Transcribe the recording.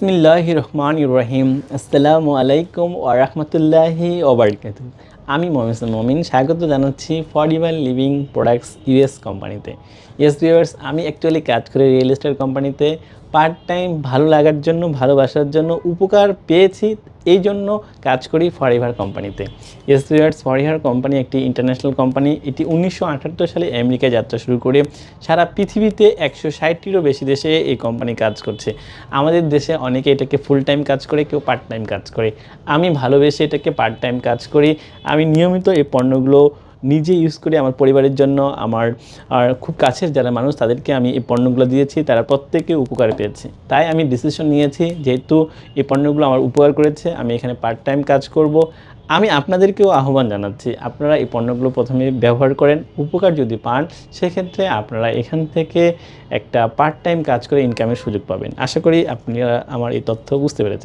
বিসমিল্লাহ রহমান ইব্রাহিম আসসালামু আলাইকুম ওয়া রাহমাতুল্লাহি আমি মমিন মমিন, স্বাগত জানাচ্ছি ফরিভাল লিভিং প্রোডাক্টস ইউএস কোম্পানিতে ইয়েস ভিউয়ার্স আমি অ্যাকচুয়ালি কাজ করি রিয়েল এস্টেট কোম্পানিতে পার্ট টাইম ভালো লাগার জন্য, ভালোবাসার জন্য উপকার পেয়েছি, এই জন্য কাজ করি ফরিভার কোম্পানিতে ইয়েস ভিউয়ার্স ফরিভার কোম্পানি একটি ইন্টারন্যাশনাল কোম্পানি এটি উনিশশো আটাত্তর সালে আমেরিকায় যাত্রা শুরু করে, সারা পৃথিবীতে একশো ষাটটিরও বেশি দেশে এই কোম্পানি কাজ করছে। আমাদের দেশে অনেকে এটাকে ফুল টাইম কাজ করে, কেউ পার্ট টাইম কাজ করে। আমি ভালোবেসে এটাকে পার্ট টাইম কাজ করি। আমি নিয়মিত এই পণ্যগুলো নিজে ইউজ করি আমার পরিবারের জন্য, আমার, আর খুব কাছের যারা মানুষ তাদেরকে আমি এই পণ্যগুলো দিয়েছি, তারা প্রত্যেকে উপকার পেয়েছে। তাই আমি ডিসিশন নিয়েছি যেহেতু এই পণ্যগুলো আমার উপকার করেছে, আমি এখানে পার্ট টাইম কাজ করব। আমি আপনাদেরকেও আহ্বান জানাচ্ছি, আপনারা এই পণ্যগুলো প্রথমে ব্যবহার করেন, উপকার যদি পান, সেক্ষেত্রে আপনারা এখান থেকে একটা পার্ট টাইম কাজ করে ইনকামের সুযোগ পাবেন। আশা করি আপনারা আমার এই তথ্য বুঝতে পেরেছেন।